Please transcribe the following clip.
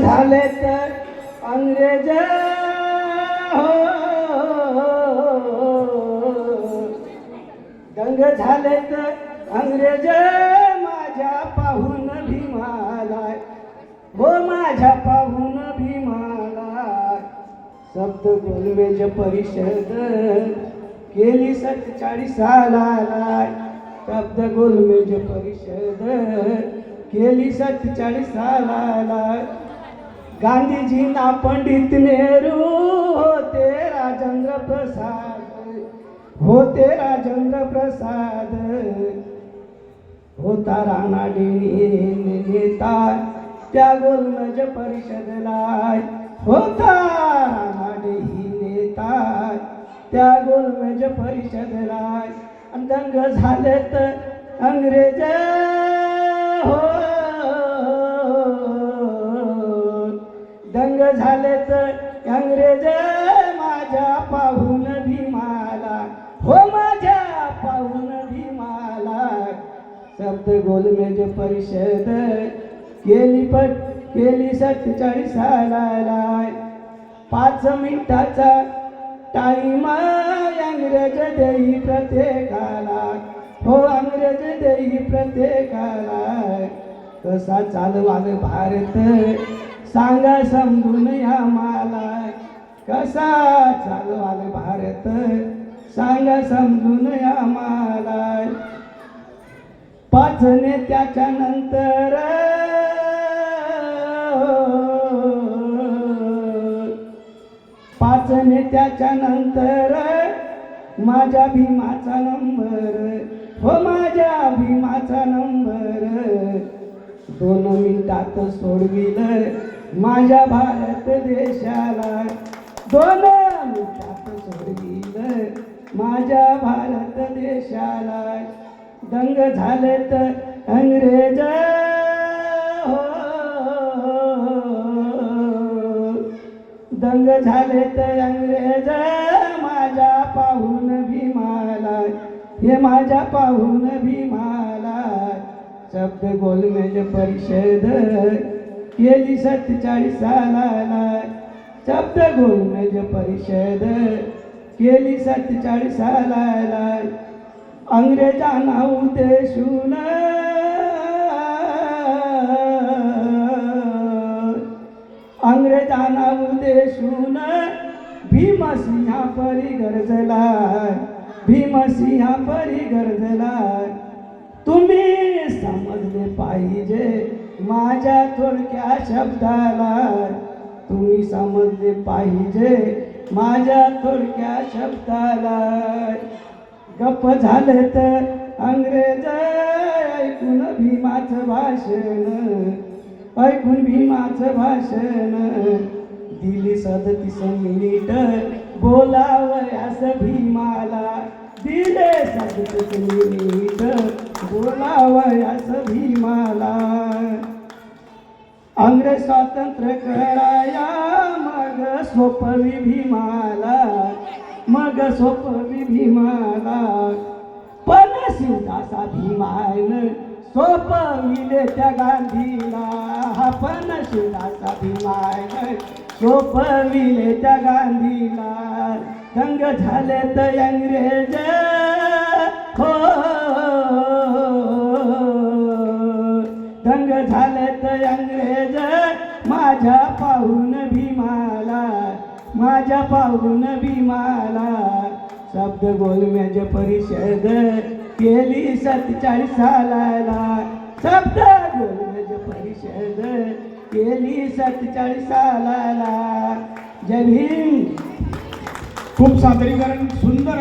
झाले तर अंग्रेज. हो दंग झाले तर अंग्रेज. माझ्या पाहून भीमालाय. हो माझ्या पाहून भीमालाय. सप्त गोलवेज परिषद केली सत्तेचाळीस सालालाय. सप्त गोलमेज परिषद केली सत्तेचाळीस सालालाय. गांधीजीना पंडित नेहरू होते राजेंद्र प्रसाद होते राजेंद्र प्रसाद होता राणा नेता त्या गोलमज परिषदला. होता रानाडी नेता त्या गोलमज परिषदला. दंग झाले तर अंग्रेज. हो झालेच झाले तर अंग्रेज माझ्या पाहून भीमाला. हो माझ्या पाहून भीमाला. शब्द गोलमेज परिषद केली पण केली सत्तेचाळीस सालाला पाच मिनिटाचा टाईम अंग्रेज देई प्रत्येकाला. हो अंग्रेज देई प्रत्येकाला. कसा चालवाल भारत? सांगा समजून या मला. कसा चालवाल भारत? सांगा समजून या मला. पाच नेत्याच्या नंतर पाच नेत्याच्या नंतर माझ्या भीमाचा नंबर. हो माझ्या भीमाचा नंबर. दोन मिनिटात सोडविलं. माझ्या भारत देशाला दोन मिनिटात सोडील माझ्या भारत देशाला दंग झाले तर अंग्रेज. हो दंग झाले तर अंग्रेज. माझ्या पाहून भीमाला हे माझ्या पाहून भीमाला शब्द गोलमेज परिषद. केली सत्तेचाळीस सालाला. शब्द गोलमेज परिषद. केली सत्तेचाळीस सालाला. अंग्रेजांना उद्देशून अंग्रेजांना उद्देशून भीमसिंहा परी गरजला. भीमसिंहा परी गरजला. तुम्ही समजले पाहिजे. माझ्या थोडक्या शब्दाला तुम्ही समजले पाहिजे. माझ्या थोडक्या शब्दाला गप्प झाले तर अंग्रेज ऐकून भीमाचं भाषण ऐकून भीमाचं भाषण. दिली सदतीस मिनिट बोलावयास भीमाला. दिले सदतीस मिनिट बोलावयास स्वातंत्र्य कराया मग सोपवी भीमाला मग सोपवी भीमाला पण शिवदासा भीमान सोपविले त्या गांधीला. पण शिवदासा भीमान सोपविले त्या गांधीला. दंग झाले तर अंग्रेज हो. दंग झाले तर अंग्रेज माझ्या पाहून भीमाला माझ्या पाहून भीमाला. शब्द गोलम्याचे परिषद केली सत्तेचाळीसाला. सालाला शब्द गोलम्याचे परिषद केली सत्तेचाळीसाला. सालाला जय भीम. खूप सादरीकरण सुंदर